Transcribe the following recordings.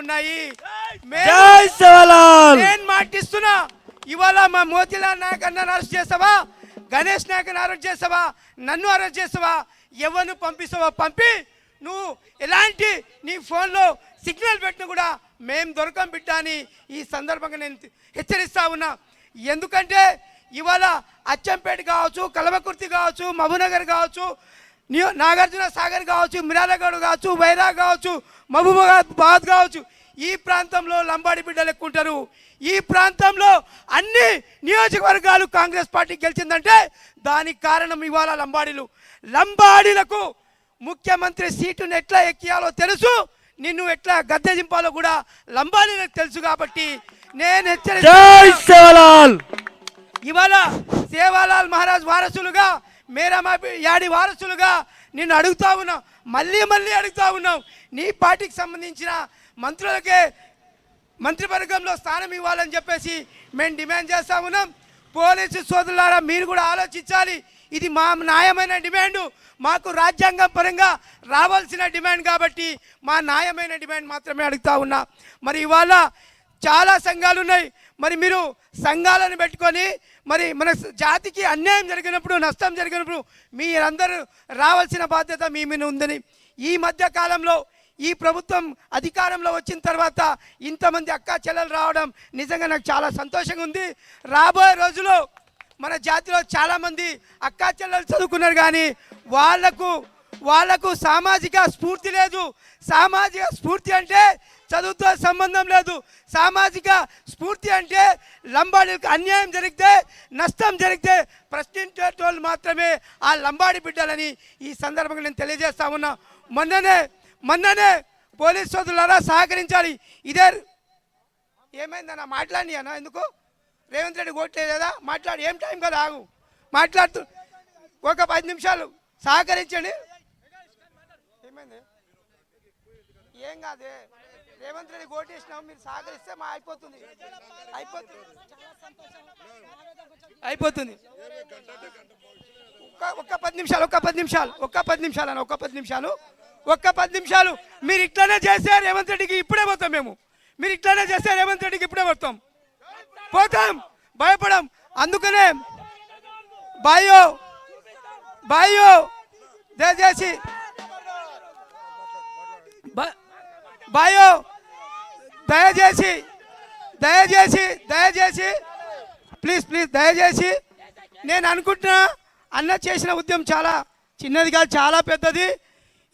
ఉన్నాయి. నేను మాటిస్తున్నా ఇవాళ మా మోతీలాల్ నాయక్ అన్న అరెస్ట్ చేస్తావా గణేష్ నాయక్ అరెస్ట్ చేస్తావా నన్ను అరెస్ట్ చేస్తావా ఎవరిని పంపిస్తావా పంపి. నువ్వు ఎలాంటి నీ ఫోన్లో సిగ్నల్ పెట్టిన కూడా మేం దొరకం బిడ్డ అని ఈ సందర్భంగా నేను హెచ్చరిస్తా ఉన్నా. ఎందుకంటే ఇవాళ అచ్చంపేట కావచ్చు కలవకుర్తి కావచ్చు మహబూనగర్ కావచ్చు న్యూ నాగార్జున సాగర్ కావచ్చు మిరాలగౌడ్ కావచ్చు వైరా కావచ్చు మహబూబాబాద్ కావచ్చు ఈ ప్రాంతంలో లంబాడి బిడ్డలు ఎక్కువ ఉంటారు ఈ ప్రాంతంలో అన్ని నియోజకవర్గాలు కాంగ్రెస్ పార్టీ గెలిచిందంటే దానికి కారణం ఇవాళ లంబాడీలు. లంబాడీలకు ముఖ్యమంత్రి సీటును ఎట్లా ఎక్కియాలో తెలుసు నిన్ను ఎట్లా గద్దె దింపాలో కూడా లంబాడీలకు తెలుసు కాబట్టి నేను సేవలాల్ ఇవాళ సేవాలాల్ మహారాజ్ వారసులుగా మేరా మా యాడి వారసులుగా నిన్ను అడుగుతా ఉన్నాం. మళ్ళీ మళ్ళీ అడుగుతా ఉన్నాం. నీ పార్టీకి సంబంధించిన మంత్రులకే మంత్రివర్గంలో స్థానం ఇవ్వాలని చెప్పేసి మేము డిమాండ్ చేస్తా ఉన్నాం. పోలీసు సోదరులారా మీరు కూడా ఆలోచించాలి. ఇది మా న్యాయమైన డిమాండు. మాకు రాజ్యాంగం పరంగా రావాల్సిన డిమాండ్ కాబట్టి మా న్యాయమైన డిమాండ్ మాత్రమే అడుగుతా ఉన్నా. మరి ఇవాళ చాలా సంఘాలు ఉన్నాయి మరి మీరు సంఘాలను పెట్టుకొని మరి మన జాతికి అన్యాయం జరిగినప్పుడు నష్టం జరిగినప్పుడు మీరందరూ రావాల్సిన బాధ్యత మీ మీద ఉందని. ఈ మధ్య కాలంలో ఈ ప్రభుత్వం అధికారంలో వచ్చిన తర్వాత ఇంతమంది అక్కా చెల్లెలు రావడం నిజంగా నాకు చాలా సంతోషంగా ఉంది. రాబోయే రోజుల్లో మన జాతిలో చాలామంది అక్కా చెల్లెలు చదువుకున్నారు కానీ వాళ్ళకు వాళ్ళకు సామాజిక స్ఫూర్తి లేదు. సామాజిక స్ఫూర్తి అంటే చదువుతో సంబంధం లేదు. సామాజిక స్ఫూర్తి అంటే లంబాడీలకు అన్యాయం జరిగితే నష్టం జరిగితే ప్రశ్నించేటోళ్ళు మాత్రమే ఆ లంబాడి బిడ్డలని ఈ సందర్భంగా నేను తెలియజేస్తా ఉన్నా. మొన్ననే మొన్ననే పోలీస్ సోదరులారా సహకరించాలి. ఇదే ఏమైందన్న మాట్లాడి అన్న ఎందుకు? రేవంత్ రెడ్డి ఓట్లేదు? కదా మాట్లాడు ఏం టైం కదా ఆగు. మాట్లాడుతూ ఒక పది నిమిషాలు సహకరించండి. ఏమైంది? ఏం కాదే? రేవంత్ రెడ్డి కోటేసినాం మీరు సహకరిస్తే మా అయిపోతుంది. అయిపోతుంది. అయిపోతుంది. ఒక్క ఒక్క పది నిమిషాలు ఒక్క పది నిమిషాలు ఒక్క పది నిమిషాలు అన్న ఒక్క పది నిమిషాలు. ఒక్క పది నిమిషాలు. మీరు ఇట్లానే చేస్తే రేవంత్ రెడ్డికి ఇప్పుడే పోతాం మేము. మీరు ఇట్లానే చేస్తే రేవంత్ రెడ్డికి ఇప్పుడే పోతాం. పోతాం. భయపడం. అందుకనే బాయో బాయో దయచేసి బాయో దయచేసి దయచేసి దయచేసి ప్లీజ్ ప్లీజ్ దయచేసి. నేను అనుకుంటున్నా అన్న చేసిన ఉద్యమం చాలా చిన్నది కాదు చాలా పెద్దది.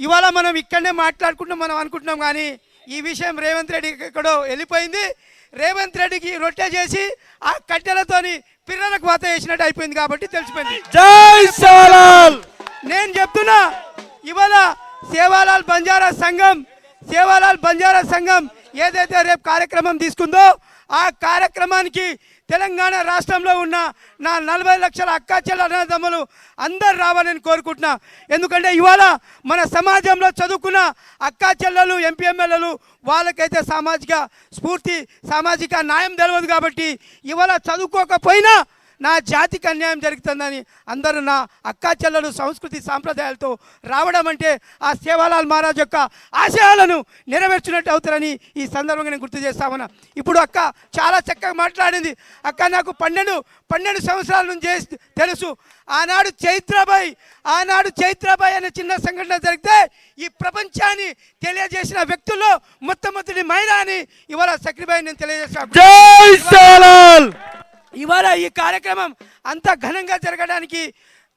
ఇవాళ మనం ఇక్కడనే మాట్లాడుకుంటున్నాం మనం అనుకుంటున్నాం కానీ ఈ విషయం రేవంత్ రెడ్డికి ఎక్కడో వెళ్ళిపోయింది. రేవంత్ రెడ్డికి రొట్టె చేసి ఆ కట్టెలతోని పిల్లలకు వాత వేసినట్టు అయిపోయింది కాబట్టి తెలిసిపోయింది. జై సేవలాల్ సేవాలాల్ బంజారా సంఘం సేవాలాల్ బంజారా సంఘం ఏదైతే రేపు కార్యక్రమం తీసుకుందో ఆ కార్యక్రమానికి తెలంగాణ రాష్ట్రంలో ఉన్న నా నలభై లక్షల అక్కా చెల్ల అన్నదమ్ములు అందరు రావాలని కోరుకుంటున్నా. ఎందుకంటే ఇవాళ మన సమాజంలో చదువుకున్న అక్కా చెల్లెలు ఎంపీ ఎమ్మెల్యేలు వాళ్ళకైతే సామాజిక స్ఫూర్తి సామాజిక న్యాయం తెలియదు కాబట్టి ఇవాళ చదువుకోకపోయినా నా జాతికి అన్యాయం జరుగుతుందని అందరూ నా అక్కా చెల్లెలు సంస్కృతి సాంప్రదాయాలతో రావడం అంటే ఆ సేవాలాల్ మహారాజ్ యొక్క ఆశయాలను నెరవేర్చినట్టు అవుతారని ఈ సందర్భంగా నేను గుర్తు చేస్తామన్నా ఇప్పుడు అక్క చాలా చక్కగా మాట్లాడింది. అక్క నాకు పన్నెండు పన్నెండు సంవత్సరాల నుంచి తెలుసు. ఆనాడు చైత్రబాయ్ ఆనాడు చైత్రబాయ్ అనే చిన్న సంఘటన జరిగితే ఈ ప్రపంచాన్ని తెలియజేసిన వ్యక్తుల్లో మొట్టమొదటి మహిళ అని ఇవాళ సక్రిబాయి నేను తెలియజేస్తాను జై సేవలాల్ ఇవాళ ఈ కార్యక్రమం అంత ఘనంగా జరగడానికి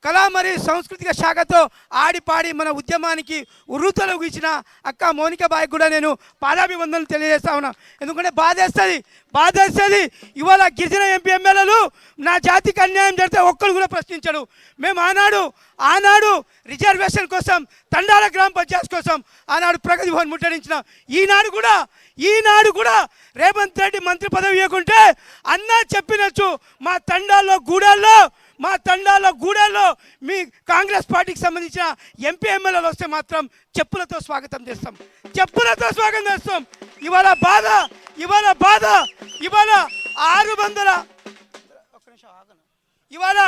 కళా మరియు సాంస్కృతిక శాఖతో ఆడిపాడి మన ఉద్యమానికి ఉర్రూతలు ఇచ్చిన అక్క మౌనిక బాయ్ కూడా నేను పాదాభివందనలు తెలియజేస్తా ఉన్నా. ఎందుకంటే బాధేస్తుంది బాధేస్తుంది. ఇవాళ గిరిజన ఎంపీ ఎమ్మెల్యేలు నా జాతికి అన్యాయం జరిగితే ఒక్కరు కూడా ప్రశ్నించడు మేము ఆనాడు ఆనాడు రిజర్వేషన్ కోసం తండాల గ్రామ పంచాయత్ కోసం ఆనాడు ప్రగతి భవన్ ముట్టడించిన. ఈనాడు కూడా ఈనాడు కూడా రేవంత్ రెడ్డి మంత్రి పదవి ఇవ్వకుంటే అన్నా చెప్పినచ్చు మా తండాల్లో గూడాల్లో మా తండాలో గూడెల్లో మీ కాంగ్రెస్ పార్టీకి సంబంధించిన ఎంపీ ఎమ్మెల్యేలు వస్తే మాత్రం చెప్పులతో స్వాగతం చేస్తాం. చెప్పులతో స్వాగతం చేస్తాం. ఇవాళ బాధ ఇవాళ బాధ ఇవాళ ఆరు వందల ఇవాళ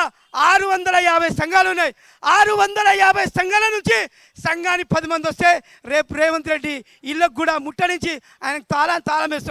ఆరు వందల యాభై సంఘాలు ఉన్నాయి. ఆరు వందల యాభై సంఘాల నుంచి సంఘానికి పది మంది వస్తే రేపు రేవంత్ రెడ్డి ఇళ్ళకు కూడా ముట్టడించి ఆయనకు తాళం తాళం వేస్తాం.